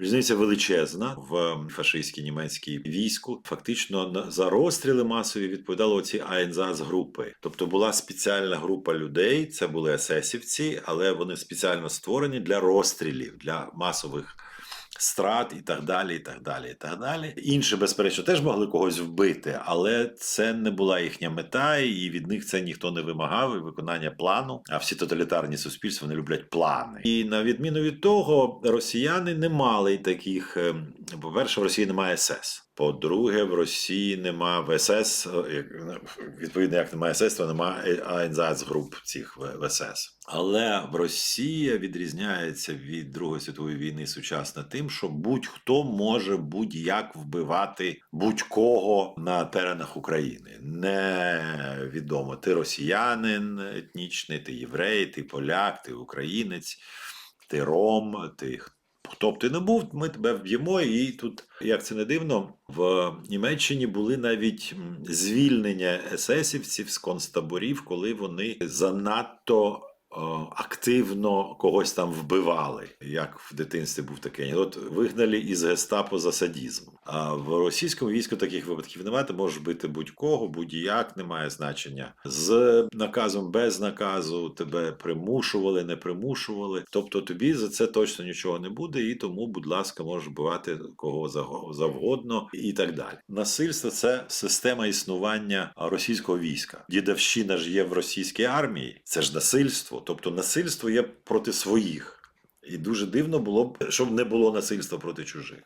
Різниця величезна в фашистській німецькій війську. Фактично за розстріли масові відповідали оці АНЗАС групи. Тобто була спеціальна група людей, це були есесівці, але вони спеціально створені для розстрілів, для масових. Страт і так далі, і так далі, і так далі. Інші, безперечно, теж могли когось вбити, але це не була їхня мета, і від них це ніхто не вимагав. І виконання плану. А всі тоталітарні суспільства вони люблять плани. І на відміну від того, росіяни не мали таких. ем, По-перше, в Росії немає СС. По-друге, в Росії нема в СС, е, відповідно, як немає СС, то немає АНЗАЦ груп цих в в Але в Росія відрізняється від Другої світової війни сучасно тим, що будь-хто може будь-як вбивати будь-кого на теренах України. Невідомо, ти росіянин етнічний, ти єврей, ти поляк, ти українець, ти ром, ти Хто б ти не був, ми тебе вб'ємо. І тут, як це не дивно, в Німеччині були навіть звільнення есесівців з концтаборів, коли вони занадто активно когось там вбивали. Як в дитинстві був такий анекдот, вигнали із гестапо за садізм. А в російському війську таких випадків немає. Ти можеш бити будь-кого, будь-як немає значення. З наказом без наказу тебе примушували, не примушували. Тобто тобі за це точно нічого не буде, і тому, будь ласка, можеш вбивати кого завгодно і так далі. Насильство це система існування російського війська. Дідовщина ж є в російській армії. Це ж насильство. Тобто насильство є проти своїх. І дуже дивно було б, щоб не було насильства проти чужих.